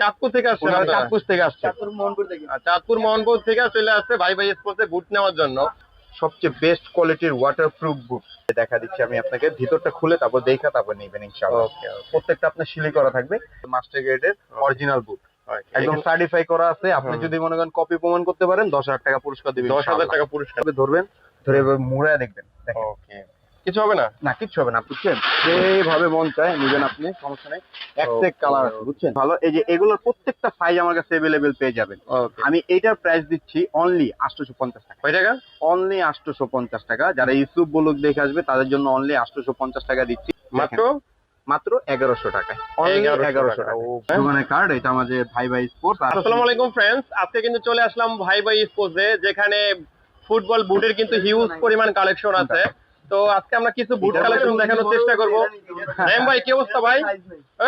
চাঁদপুর থেকে আসছে চাঁদপুর থেকে আসছে। চাঁদপুর মোহনপুর থেকে। চলে আসছে ভাই ভাই স্পোর্টসে বুট নেওয়ার জন্য। সবচেয়ে বেস্ট কোয়ালিটির ওয়াটারপ্রুফ বুট দেখা দিচ্ছি আমি আপনাকে। ভিতরটা খুলে তারপর দেখা তারপর নেবেন ইনশাআল্লাহ। ওকে প্রত্যেকটা আপনার সিলি করা থাকবে। মাস্টার গ্রেডের অরিজিনাল বুট একদম সার্টিফাই করা আছে। আপনি যদি মনে করেন কপি প্রমাণ করতে পারেন দশ হাজার টাকা পুরস্কার দিবেন দশ হাজার টাকা পুরস্কার। ধরবেন ধরে এবার মুড়ায় দেখবেন। ওকে কিছু হবে না? না কিচ্ছু হবে না বুঝছেন? যেভাবে মন চায় নিবেন আপনি সমস্যা নেই। একটেক কালার বুঝছেন? ভালো এই যে এগুলোর প্রত্যেকটা সাইজ আমার কাছে অ্যাভেলেবেল পেয়ে যাবেন। আমি এইটার প্রাইস দিচ্ছি অনলি আটশোশো পঞ্চাশ টাকা। কয় টাকা? অনলি আটশোশো পঞ্চাশ টাকা। যারা ইউসুফ বলুক দেখে আসবে তাদের জন্য অনলি আটশোশো পঞ্চাশ টাকা দিচ্ছি। মাত্র? মাত্র এগারোশো টাকায়। 1100 এগারোশো টাকা। টাকা কার্ড এটা আমাদের ভাই ভাই স্পোর্টস আসসালামু আলাইকুম ফ্রেন্ডস আজকে কিন্তু চলে আসলাম ভাই ভাই স্পোর্টসে যেখানে ফুটবল বুটের কিন্তু হিউজ পরিমাণ কালেকশন আছে। তো আজকে আমরা কিছু বুট কালেকশন দেখানোর চেষ্টা করব। নাইম ভাই কি অবস্থা ভাই?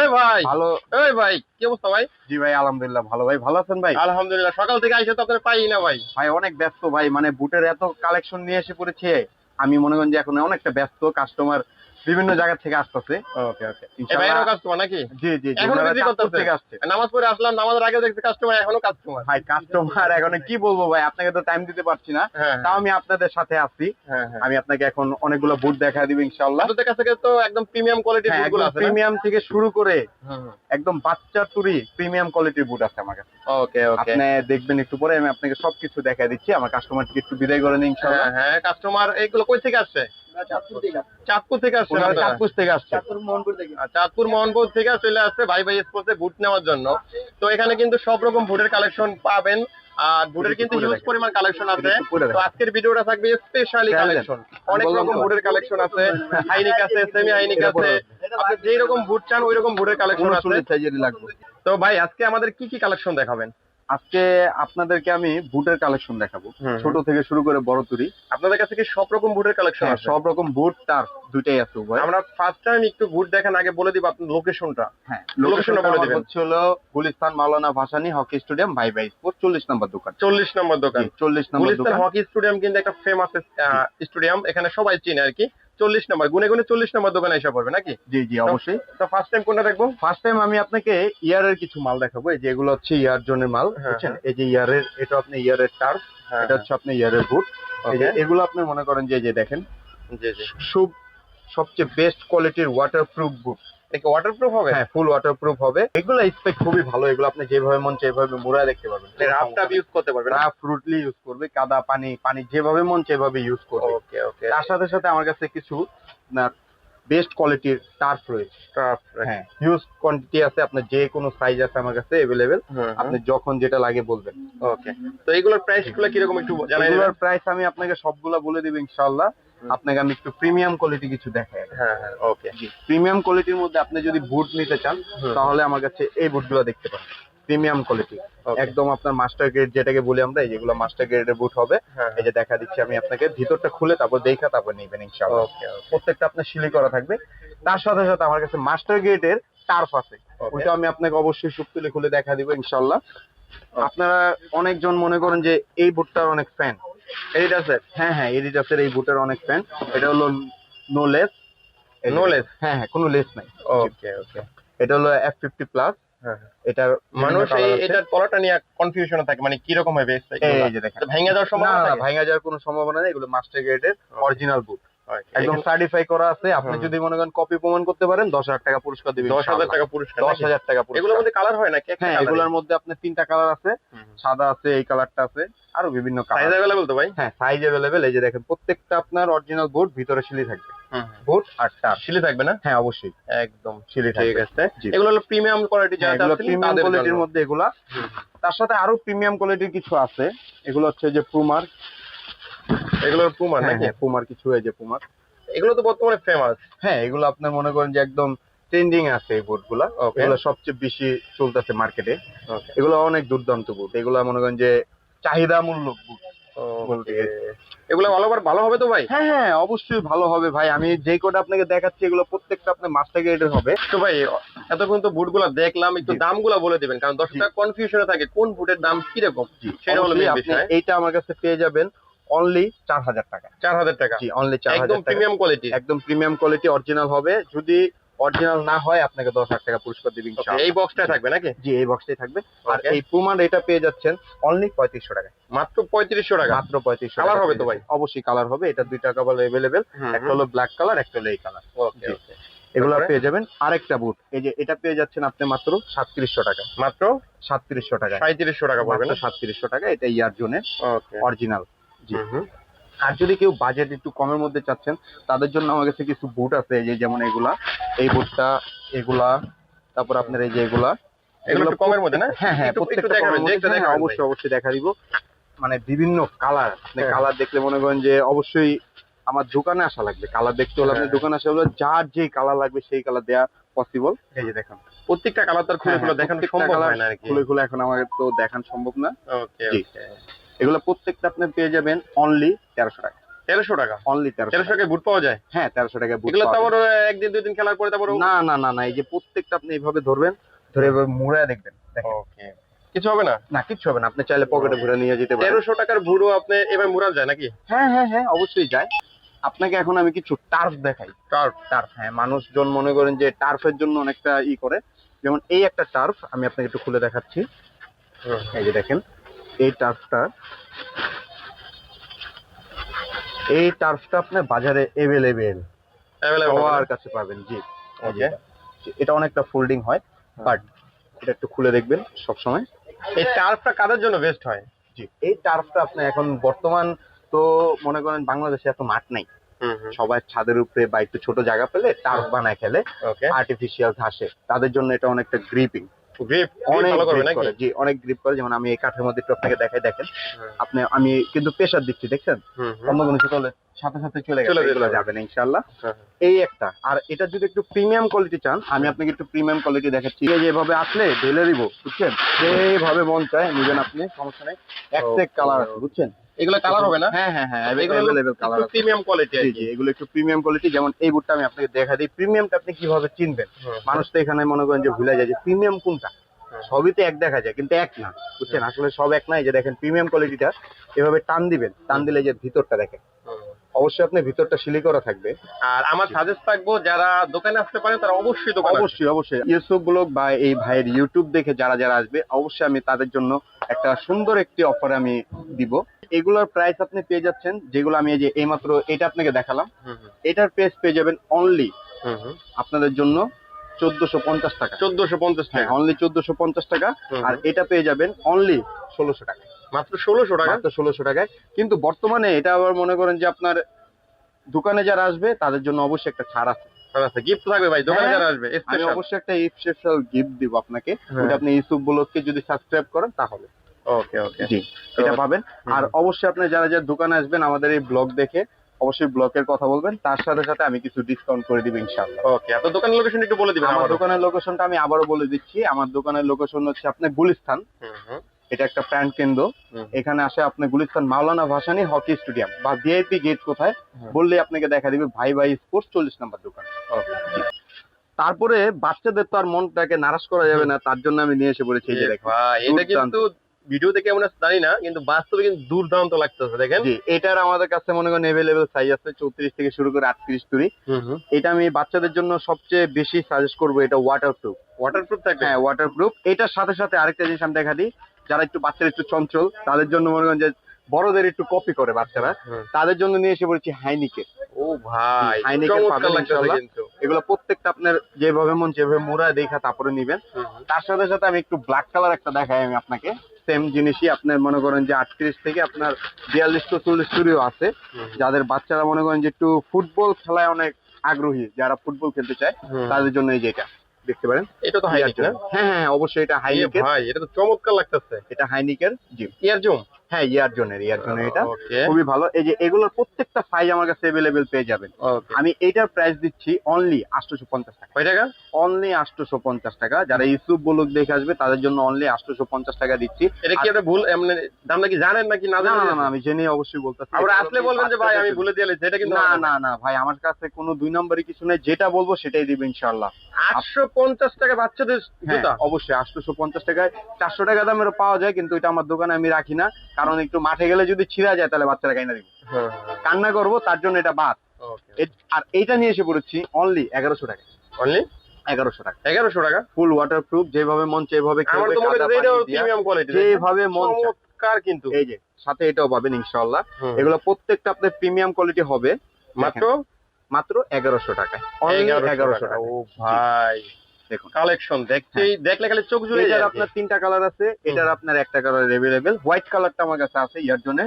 এই ভাই ভালো। এই ভাই কি অবস্থা ভাই? জি ভাই আলহামদুলিল্লাহ ভালো। ভাই ভালো আছেন ভাই? আলহামদুলিল্লাহ সকাল থেকে আইসে তো আপনার পাই না ভাই। ভাই অনেক ব্যস্ত ভাই মানে বুটের এত কালেকশন নিয়ে এসে পড়েছে। আমি মনে করেন যে এখন অনেকটা ব্যস্ত কাস্টমার বিভিন্ন জায়গা থেকে আসতেছে। ওকে ওকে এই কাস্টমার নাকি? জি জি জি এখনও ওনারা করতেছে? থেকে আসছে। নামাজ পড়ে আসলাম নামাজের আগে দেখছি কাস্টমার এখনও কাস্টমার ভাই কাস্টমার এখন কি বলব ভাই আপনাকে তো টাইম দিতে পারছি না। হ্যাঁ তাও আমি আপনাদের সাথে আছি। হ্যাঁ হ্যাঁ। আমি আপনাকে এখন অনেকগুলো বুট দেখা দিব ইনশাআল্লাহ। আপনাদের কাছে তো একদম প্রিমিয়াম কোয়ালিটির হ্যাঁ, বুটগুলো আছে প্রিমিয়াম থেকে শুরু করে একদম বাচ্চা তুরি প্রিমিয়াম কোয়ালিটির বুট আছে আমার কাছে। ওকে ওকে আপনি দেখবেন একটু পরে আমি আপনাকে সবকিছু দেখা দিচ্ছি। আমার কাস্টমারকে একটু বিদায় করে নিন ইনশাআল্লাহ। হ্যাঁ হ্যাঁ কাস্টমার এইগুলো কই থেকে আসছে? চাঁদপুর থেকে আসছে। চাঁদপুর থেকে আসছে চাঁদপুর মোহনপুর থেকে। আর চাঁদপুর মোহনপুর থেকে চলে আসছে ভাই ভাই স্পোর্টসে বুট নেওয়ার জন্য। তো এখানে কিন্তু সব রকম বুটের কালেকশন পাবেন। আর বুটের কিন্তু হিউজ পরিমাণ কালেকশন আছে। তো আজকের ভিডিওটা থাকবে স্পেশালি কালেকশন অনেক রকম তো। বুটের কালেকশন আছে। হাইনিক আছে সেমি হাইনিক আছে। আপনি যেই রকম বুট চান ওই রকম বুটের কালেকশন আছে। তো ভাই আজকে আমাদের কি কি কালেকশন দেখাবেন? আজকে আপনাদেরকে আমি বুটের কালেকশন দেখাবো। ছোট থেকে শুরু করে বড় তুরি আপনাদের কাছে কি সব রকম বুটের কালেকশন হ্যাঁ, আছে? সব রকম বুট তার দুইটাই আছে উভয়। আমরা ফার্স্ট টাইম একটু বুট দেখেন আগে বলে দিব আপনার লোকেশনটা হ্যাঁ লোকেশনটা বলে বলে দিবেন। হচ্ছে হলো গুলিস্তান মাওলানা ভাসানী হকি স্টেডিয়াম ভাই ভাই স্পোর্ট চল্লিশ নম্বর দোকান। চল্লিশ নম্বর দোকান। চল্লিশ নম্বর দোকান। হকি স্টেডিয়াম কিন্তু একটা ফেমাস স্টেডিয়াম এখানে সবাই চিনে আর কি। চল্লিশ নাম্বার গুনে গুনে চল্লিশ নাম্বার দোকানে এসে পড়বে নাকি? জি জি অবশ্যই। তো ফার্স্ট টাইম কোনটা দেখব? ফার্স্ট টাইম আমি আপনাকে ইয়ারের কিছু মাল দেখাবো। এই যে এগুলো হচ্ছে ইয়ার জনের মাল হ্যাঁ, বুঝছেন? এই যে ইয়ারের এটা আপনি ইয়ারের টার্ফ এটা হচ্ছে আপনি ইয়ারের বুট। এগুলো আপনি মনে করেন যে এই যে দেখেন জি জি। খুব সবচেয়ে বেস্ট কোয়ালিটির ওয়াটার প্রুফ বুট এটা ওয়াটারপ্রুফ হবে? হ্যাঁ ফুল ওয়াটারপ্রুফ হবে। এগুলো স্পেক খুবই ভালো। এগুলো আপনি যেভাবে মন মুড়ায় দেখতে পারবেন। রাফ ইউজ করতে পারবে না? রাফ রুটলি ইউজ করবে। কাদা পানি পানি যেভাবে মন ইউজ করবে। ওকে ওকে তার সাথে সাথে আমার কাছে কিছু বেস্ট কোয়ালিটির টার্ফ রয়েছে। হ্যাঁ হিউজ কোয়ান্টিটি আছে। আপনার যে কোনো সাইজ আছে আমার কাছে অ্যাভেলেবেল আপনি যখন যেটা লাগে বলবেন। ওকে তো এগুলোর প্রাইসগুলো কীরকম একটু জানাই এগুলোর প্রাইস আমি আপনাকে সবগুলা বলে দিব ইনশাআল্লাহ। আপনাকে আমি একটু প্রিমিয়াম কোয়ালিটি কিছু দেখাই। হ্যাঁ হ্যাঁ ওকে প্রিমিয়াম কোয়ালিটির মধ্যে আপনি যদি বুট নিতে চান তাহলে আমার কাছে এই বুটগুলো দেখতে পাবেন প্রিমিয়াম কোয়ালিটি একদম আপনার মাস্টার গ্রেড যেটাকে বলি আমরা এই যেগুলো মাস্টার গ্রেডের বুট হবে হ্যাঁ এই যে দেখা দিচ্ছি আমি আপনাকে ভিতরটা খুলে তারপর দেখা তারপর নেবেন ইনশাআল্লাহ। প্রত্যেকটা আপনার সিলি করা থাকবে। তার সাথে সাথে আমার কাছে মাস্টার গ্রেডের টার্ফ আছে। ওইটা আমি আপনাকে অবশ্যই সুপ তুলে খুলে দেখা দিব ইনশাআল্লাহ। আপনারা অনেকজন মনে করেন যে এই বুটটার অনেক ফ্যান এডিডাসের হ্যাঁ হ্যাঁ এডিডাসের এই বুটের অনেক প্যান্ট এটা হলো নো লেস নো লেস হ্যাঁ হ্যাঁ কোনো লেস নাই। ওকে ওকে এটা হলো এফ ফিফটি প্লাস হ্যাঁ এটার মানুষ এই এটার তলাটা নিয়ে কনফিউশনে থাকে মানে কি রকম হবে এই যে দেখেন। ভেঙে যাওয়ার সম্ভাবনা না, ভাঙা যাওয়ার কোনো সম্ভাবনা নেই এগুলো মাস্টার গ্রেডের অরিজিনাল বুট একদম সার্টিফাই করা আছে। আপনি যদি মনে করেন কপি প্রমাণ করতে পারেন দশ হাজার টাকা পুরস্কার দিবেন দশ হাজার টাকা পুরস্কার দশ? হাজার টাকা এগুলোর মধ্যে কালার হয় নাকি? হ্যাঁ এগুলোর মধ্যে আপনার তিনটা কালার আছে। সাদা আছে এই কালারটা আছে আরও বিভিন্ন সাইজ অ্যাভেলেবল তো ভাই? হ্যাঁ সাইজ অ্যাভেলেবেল এই যে দেখেন প্রত্যেকটা আপনার অরিজিনাল বোর্ড ভিতরে শিলি থাকবে। বোর্ড আর টার শিলি থাকবে না? হ্যাঁ অবশ্যই। একদম সিলি ঠিক আছে। এগুলো হলো প্রিমিয়াম কোয়ালিটি যারা এগুলো প্রিমিয়াম কোয়ালিটির মধ্যে এগুলা। তার সাথে আরও প্রিমিয়াম কোয়ালিটির কিছু আছে। এগুলো হচ্ছে যে পুমার এগুলোর পুমার হ্যাঁ নাকি? হ্যাঁ, পুমার কিছু এই যে পুমার। এগুলো তো বর্তমানে ফেমাস হ্যাঁ এগুলো আপনার মনে করেন যে একদম ট্রেন্ডিং আছে এই. এগুলো সবচেয়ে বেশি চলতেছে মার্কেটে এগুলো অনেক দুর্দান্ত বুট এগুলো মনে করেন যে চাহিদা মূল্য বুট গেলে। এগুলো ভালো ভালো হবে তো ভাই? হ্যাঁ হ্যাঁ অবশ্যই ভালো হবে ভাই। আমি যে কোটা আপনাকে দেখাচ্ছি এগুলো প্রত্যেকটা আপনার মাস্টার গ্রেডের হবে। তো ভাই এতক্ষণ তো বুটগুলো দেখলাম একটু জি। দামগুলো বলে দিবেন। কারণ দর্শকরা কনফিউশনে থাকে কোন বুটের দাম কীরকম? সেটা হলো আপনি এইটা আমার কাছে পেয়ে যাবেন। অনলি চার হাজার টাকা। চার হাজার টাকা? জি অনলি চার হাজার প্রিমিয়াম কোয়ালিটি একদম প্রিমিয়াম কোয়ালিটি অরিজিনাল হবে। যদি অরিজিনাল না হয় আপনাকে দশ হাজার টাকা পুরস্কার দিবে Okay, ইনশাআল্লাহ। এই বক্সটাই থাকবে নাকি? জি এই বক্সটাই থাকবে। আর এই পুমার এটা পেয়ে যাচ্ছেন অনলি পঁয়ত্রিশশো টাকা। মাত্র পঁয়ত্রিশশো টাকা? মাত্র পঁয়ত্রিশশো Colour হবে তো ভাই? অবশ্যই কালার হবে। এটা দুইটা কালার এভেলেবেল একটা হলো ব্ল্যাক কালার একটা হলো এই কালার ওকে এগুলো? পেয়ে যাবেন আরেকটা বুট এই যে এটা পেয়ে যাচ্ছেন আপনি মাত্র সাতত্রিশশো টাকা। মাত্র? সাতত্রিশশো টাকা। সাঁত্রিশশো টাকা পড়বে না? সাতত্রিশশো টাকা। এটা ইয়ার জোনের অরিজিনাল আর যদি কেউ বাজেট একটু কমের মধ্যে চাচ্ছেন তাদের জন্য আমার কাছে কিছু বুট আছে এই যে যেমন এগুলা। এই বুটটা এগুলা তারপর আপনার এই যে এগুলা এগুলো কমের মধ্যে না? হ্যাঁ হ্যাঁ প্রত্যেকটা হ্যাঁ, দেখাবেন। অবশ্যই অবশ্যই দেখা দিব। মানে বিভিন্ন কালার হ্যাঁ। কালার দেখলে মনে করেন যে অবশ্যই আমার দোকানে আসা লাগবে। কালার দেখতে হলে আপনার হ্যাঁ। দোকানে আসা হলে যার যে কালার লাগবে সেই কালার দেওয়া পসিবল এই যে দেখেন প্রত্যেকটা কালার তার খুলে হ্যাঁ, খুলে হ্যাঁ, দেখানো সম্ভব হয় না আর কি। খুলে খুলে এখন আমাকে তো দেখান সম্ভব না। ওকে। এগুলো প্রত্যেকটা আপনি পেয়ে যাবেন অনলি তেরোশো টাকা। তেরোশো টাকা? অনলি তেরোশো তেরোশো টাকায় বুট পাওয়া যায়? হ্যাঁ তেরোশো টাকা বুট এগুলো তারপর একদিন দুই দিন খেলার পরে তারপর না না না না এই যে প্রত্যেকটা আপনি এইভাবে ধরবেন ধরে এভাবে মুড়ায় দেখবেন ওকে। কিছু হবে না? না কিচ্ছু হবে না আপনি চাইলে পকেটে ভরে নিয়ে যেতে পারেন। তেরোশো টাকার ভুড়ো আপনি এবার মুরাল যায় নাকি? হ্যাঁ হ্যাঁ হ্যাঁ অবশ্যই যায়। আপনাকে এখন আমি কিছু টার্ফ দেখাই। টার্ফ টার্ফ হ্যাঁ মানুষজন মনে করেন যে টার্ফের জন্য অনেকটা ই করে। যেমন এই একটা টার্ফ আমি আপনাকে একটু খুলে দেখাচ্ছি। এই যে দেখেন এই টার্ফটা এই টার্ফটা আপনার বাজারে এভেলেবেল সবার কাছে পাবেন জি। ওকে এটা অনেকটা ফোল্ডিং হয় বাট এটা একটু খুলে দেখবেন সব সময় এই টার্ফটা কাদের জন্য বেস্ট হয়? জি এই টার্ফটা আপনি এখন বর্তমান তো মনে করেন বাংলাদেশে এত মাঠ নাই। সবাই ছাদের উপরে বা একটু ছোট জায়গা পেলে টার্ফ বানায় খেলে আর্টিফিশিয়াল ঘাসে। তাদের জন্য এটা অনেকটা গ্রিপিং গ্রিপ অনেক ভালো করবে নাকি? করে জি অনেক গ্রিপ করে যেমন আমি এই কাঠের মধ্যে একটু আপনাকে দেখাই দেখেন। আপনি আমি কিন্তু দিচ্ছি দেখছেন? হুম, হুম। অন্য কোনো কিছু হলে সাথে সাথে চলে চলে এগুলো পারে। ইনশাআল্লাহ। হ্যাঁ, এই একটা আর এটা যদি একটু প্রিমিয়াম কোয়ালিটি চান আমি আপনাকে একটু প্রিমিয়াম কোয়ালিটি দেখাচ্ছি। এই যে এভাবে আসলে ঢেলে দিব বুঝছেন? যেভাবে মন চায় নিবেন আপনি সমস্যা নেই। এক কালার আছে বুঝছেন? এগুলো কালার হবে না? হ্যাঁ হ্যাঁ হ্যাঁ কালার আছে প্রিমিয়াম কোয়ালিটি জি জি এগুলো একটু প্রিমিয়াম কোয়ালিটি যেমন এই বুটটা আমি আপনাকে দেখা দিই। প্রিমিয়ামটা আপনি কীভাবে চিনবেন? মানুষ তো এখানে মনে করেন যে ভুলে যায় যে প্রিমিয়াম কোনটা? সবই তো এক দেখা যায় কিন্তু এক না বুঝছেন? আসলে সব এক নাই যে দেখেন প্রিমিয়াম কোয়ালিটিটা এভাবে টান দিবেন টান দিলে যে ভিতরটা দেখেন। অবশ্যই আপনি ভিতরটা সিলি করা থাকবে। আর আমার সাজেস্ট থাকব যারা দোকানে আসতে পারে তারা অবশ্যই দোকানে অবশ্যই অবশ্যই। ইউটিউব ব্লগ বা এই ভাইয়ের ইউটিউব দেখে যারা যারা আসবে অবশ্যই আমি তাদের জন্য একটা সুন্দর একটি অফার আমি দিব। এগুলোর প্রাইস আপনি পেয়ে যাচ্ছেন যেগুলো আমি এই যে এইমাত্র এটা আপনাকে দেখালাম এটার প্রাইস পেয়ে যাবেন অনলি। আপনাদের জন্য চোদ্দশো পঞ্চাশ টাকা। চোদ্দশো পঞ্চাশ হ্যাঁ টাকা। অনলি চোদ্দশো পঞ্চাশ টাকা আর এটা পেয়ে যাবেন অনলি ষোলোশো টাকা। মাত্র ষোলোশো টাকা? মাত্র ষোলোশো টাকায়। কিন্তু বর্তমানে এটা আবার মনে করেন যে আপনার দোকানে যারা আসবে তাদের জন্য অবশ্যই একটা ছাড় আছে। গিফট থাকবে ভাই দোকানে হ্যাঁ, যারা আসবে আমি অবশ্যই একটা স্পেশাল গিফট দিব আপনাকে। হ্যাঁ। ওটা আপনি ইউটিউব ব্লগকে যদি সাবস্ক্রাইব করেন তাহলে। ওকে ওকে জি এটা পাবেন। আর অবশ্যই আপনি যারা যারা দোকানে আসবেন আমাদের এই ব্লগ দেখে অবশ্যই ব্লকের কথা বলবেন। তার সাথে সাথে আমি কিছু ডিসকাউন্ট করে দিব ইনশাআল্লাহ। ওকে আপনার দোকানের লোকেশন একটু বলে দিবেন আমার। দোকানের লোকেশনটা আমি আবারও বলে দিচ্ছি। আমার দোকানের লোকেশন হচ্ছে আপনার গুলিস্তান। এটা একটা প্যান্ট কেন্দ্র। এখানে আসে আপনি গুলিস্তান মাওলানা ভাসানি হকি স্টেডিয়াম। বা ভিআইপি গেট কোথায়। বললে আপনাকে দেখা দিবে ভাই ভাই স্পোর্টস চল্লিশ নাম্বার দোকান। তারপরে বাচ্চাদের তো আর মনটাকে নারাজ করা যাবে না তার জন্য আমি নিয়ে এসে পড়েছি এই যে ভাই, এটা কিন্তু ভিডিওতে কেমন আছে জানি না কিন্তু বাস্তবে কিন্তু দুর্দান্ত লাগতেছে দেখেন। এটার আমাদের কাছে মনে করেন এভেলেবেল সাইজ আছে চৌত্রিশ থেকে শুরু করে আটত্রিশ তুরি। এটা আমি বাচ্চাদের জন্য সবচেয়ে বেশি সাজেস্ট করব এটা ওয়াটার প্রুফ ওয়াটারপ্রুফ থাকবে? হ্যাঁ ওয়াটার প্রুফ এটার সাথে সাথে আরেকটা জিনিস আমি দেখা দিই যারা একটু বাচ্চারা একটু চঞ্চল তাদের জন্য মনে করেন যে বড়দের একটু কপি করে বাচ্চারা। তাদের জন্য নিয়ে এসে পড়েছি হাইনিকে ও ভাই চমৎকার পাবেন ইনশাআল্লাহ। এগুলো প্রত্যেকটা আপনার যেভাবে মন যেভাবে মোড়া দেখা তারপরে নিবেন। তার সাথে সাথে আমি একটু ব্ল্যাক কালার একটা দেখাই আমি আপনাকে। সেম জিনিসই আপনার মনে করেন যে আটত্রিশ থেকে আপনার বিয়াল্লিশ তো চল্লিশ চুরিও আছে। যাদের বাচ্চারা মনে করেন যে একটু ফুটবল খেলায় অনেক আগ্রহী যারা ফুটবল খেলতে চায় তাদের জন্য এই যেটা দেখতে পারেন? এটা তো হাইনিকের হ্যাঁ হ্যাঁ অবশ্যই এটা হাইনিকের ভাই এটা তো চমৎকার লাগতেছে। এটা হাইনিকের জিম ইয়ার জুম? হ্যাঁ ইয়ার জনের ইয়ার জনের এটা খুবই ভালো। এই যে এগুলোর প্রত্যেকটা সাইজ আমার কাছে অ্যাভেলেবেল পেয়ে যাবেন। আমি এটার প্রাইস দিচ্ছি অনলি আটশোশো পঞ্চাশ টাকা টাকা? অনলি আটশোশো পঞ্চাশ টাকা। যারা ইউসুফ বলুক দেখে আসবে তাদের জন্য অনলি আটশোশো পঞ্চাশ টাকা দিচ্ছি। এটা কি আপনি ভুল মানে দামটা কি জানেন নাকি না জানেন? না আমি জেনে অবশ্যই বলতেছি। এটা আসলে বলবেন যে ভাই আমি ভুলে দিয়ে সেটা কিন্তু না না। না ভাই আমার কাছে কোনো দুই নম্বরই কিছু নেই। যেটা বলব সেটাই দিবে ইনশাল্লাহ আটশো পঞ্চাশ টাকা বাচ্চাদের হ্যাঁ জুতা? অবশ্যই আটশোশো পঞ্চাশ টাকায়। চারশো টাকা দামেরও পাওয়া যায় কিন্তু এটা আমার দোকানে আমি রাখি না। কারণ একটু মাঠে গেলে যদি ছিঁড়া যায় তাহলে বাচ্চারা কাইনা দিব। কান্না করব তার জন্য এটা বাদ। আর এইটা নিয়ে এসে পড়েছি অনলি এগারোশো টাকা অনলি এগারোশো টাকা। এগারোশো টাকা? ফুল ওয়াটার প্রুফ যেভাবে মন কোয়ালিটি যেভাবে মন চায়। কিন্তু। এই যে সাথে এটাও পাবেন ইনশাল্লাহ এগুলো প্রত্যেকটা আপনার প্রিমিয়াম কোয়ালিটি হবে। মাত্র? মাত্র এগারোশো টাকায়। এগারোশো টাকা। ও ভাই দেখুন। কালেকশন দেখতেই দেখলে খালি চোখ জুড়ে যায় আপনার তিনটা কালার আছে এটার আপনার একটা কালার অ্যাভেলেবেল হোয়াইট কালারটা আমার কাছে আছে ইয়ার জন্য।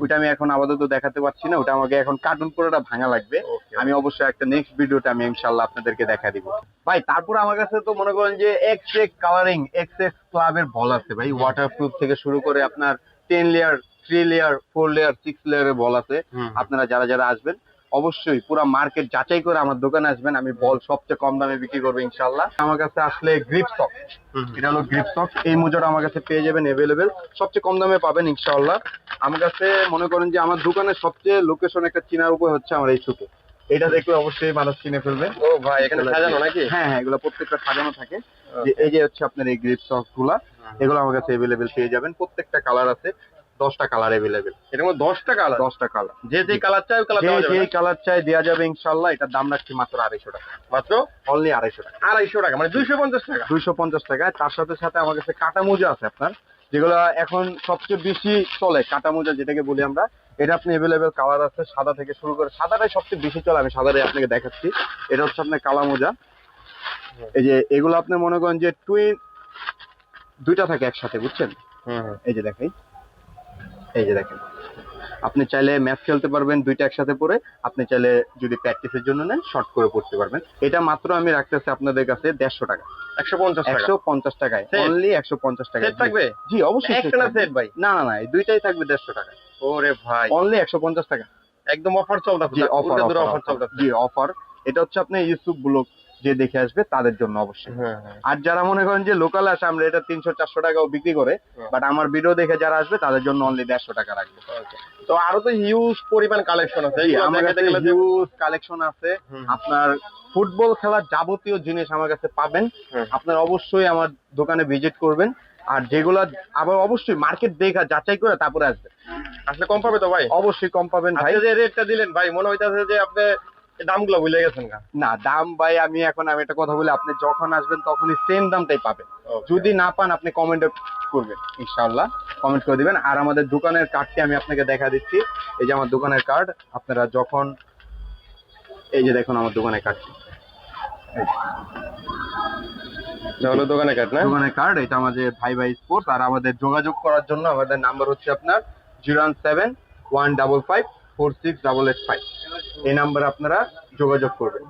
ওইটা আমি এখন আপাতত দেখাতে পারছি না। ওটা আমাকে এখন কার্টুন পুরোটা ভাঙা লাগবে। আমি অবশ্যই একটা নেক্সট ভিডিওতে আমি ইনশাল্লাহ আপনাদেরকে দেখা দিব। ভাই তারপর আমার কাছে তো মনে করেন যে X X colouring X X ক্লাবের বল আছে ভাই। ওয়াটার প্রুফ থেকে শুরু করে আপনার ten layer three layer four layer six লেয়ারের বল আছে। আপনারা যারা যারা আসবেন অবশ্যই পুরো মার্কেট যাচাই করে আমার দোকানে আসবেন আমি বল সবচেয়ে কম দামে বিক্রি করব ইনশাল্লাহ আমার কাছে আসলে গ্রিপ সক এটা হলো গ্রিপ সক এই মোজাটা আমার কাছে পেয়ে যাবেন এভেলেবেল সবচেয়ে কম দামে পাবেন ইনশাল্লাহ আমার কাছে মনে করেন যে আমার দোকানের সবচেয়ে লোকেশন একটা চিনার উপায় হচ্ছে আমার এই সুতো এটা দেখলে অবশ্যই মানুষ চিনে ফেলবে। ও ভাই এখানে সাজানো নাকি? হ্যাঁ হ্যাঁ এগুলো প্রত্যেকটা সাজানো থাকে। যে এই যে হচ্ছে আপনার এই গ্রিপ সকগুলা এগুলো আমার কাছে এভেলেবেল পেয়ে যাবেন। প্রত্যেকটা কালার আছে। দশটা কালার এভেলেবেল এটার মধ্যে দশটা কালার দশটা কালার যে যে কালার চাই ওই কালার যে দেওয়া যাবে যে কালার চাই দেওয়া যাবে ইনশাল্লাহ এটার দাম রাখছি মাত্র আড়াইশো টাকা। মাত্র? অনলি আড়াইশো টাকা। আড়াইশো টাকা মানে দুইশো পঞ্চাশ টাকা? দুইশো পঞ্চাশ টাকা। তার সাথে সাথে আমার কাছে কাটা মোজা আছে আপনার যেগুলো এখন সবচেয়ে বেশি চলে কাটা মোজা যেটাকে বলি আমরা। এটা আপনি এভেলেবেল কালার আছে সাদা থেকে শুরু করে সাদাটাই সবচেয়ে বেশি চলে আমি সাদাটাই আপনাকে দেখাচ্ছি। এটা হচ্ছে আপনার কালা মোজা এই যে এগুলো আপনি মনে করেন যে টুইন দুইটা থাকে একসাথে বুঝছেন? এই যে দেখেন। এই যে দেখেন। আপনি চাইলে ম্যাচ খেলতে পারবেন দুইটা একসাথে পরে আপনি চাইলে যদি প্র্যাকটিসের জন্য নেন শর্ট করে পড়তে পারবেন। এটা মাত্র আমি রাখতেছি আপনাদের কাছে দেড়শো টাকা। একশো পঞ্চাশ একশো পঞ্চাশ টাকায় অনলি একশো পঞ্চাশ টাকা থাকবে? জি অবশ্যই। সেট ভাই? না না দুইটাই থাকবে দেড়শো টাকা। ওরে ভাই। অনলি একশো পঞ্চাশ টাকা। একদম অফার চলতেছে জি অফার অফার অফার চলতেছে। জি অফার এটা হচ্ছে আপনি ইউসুফ ব্লগ। যে দেখে আসবে তাদের জন্য অবশ্যই। হ্যাঁ হ্যাঁ। আর যারা মনে করেন যে লোকাল আসে আমরা এটা তিনশো চারশো টাকাও বিক্রি করে বাট আমার ভিডিও দেখে যারা আসবে তাদের জন্য অনলি দেড়শো টাকা রাখবে। তো আরও তো হিউজ পরিমাণ কালেকশন আছে। আমার কাছে হিউজ কালেকশন আছে। আপনার ফুটবল খেলার যাবতীয় জিনিস আমার কাছে পাবেন। আপনার অবশ্যই আমার দোকানে ভিজিট করবেন। আর যেগুলো আবার অবশ্যই মার্কেট দেখা যাচাই করে তারপরে আসবে আসলে কম পাবে তো ভাই? অবশ্যই কম পাবেন ভাই। যে রেটটা দিলেন ভাই মনে হইতাছে যে আপনি দামগুলো ভুলে গেছেন না দাম ভাই আমি এখন আমি একটা কথা বলি আপনি যখন আসবেন তখনই সেম দামটাই পাবেন। যদি না পান আপনি কমেন্ট করবেন ইনশাআল্লাহ। কমেন্ট করে দিবেন। আর আমাদের দোকানের কার্ডটি আমি আপনাকে দেখা দিচ্ছি। এই যে আমার দোকানের কার্ড আপনারা যখন এই যে দেখুন আমার দোকানের কার্ডটি হলো দোকানে কাট না? দোকানের কার্ড এটা আমাদের ভাই ভাই স্পোর্টস আর আমাদের যোগাযোগ করার জন্য আমাদের নাম্বার হচ্ছে আপনার zero one seven one double five four six double eight five এই নাম্বারে আপনারা যোগাযোগ করবেন।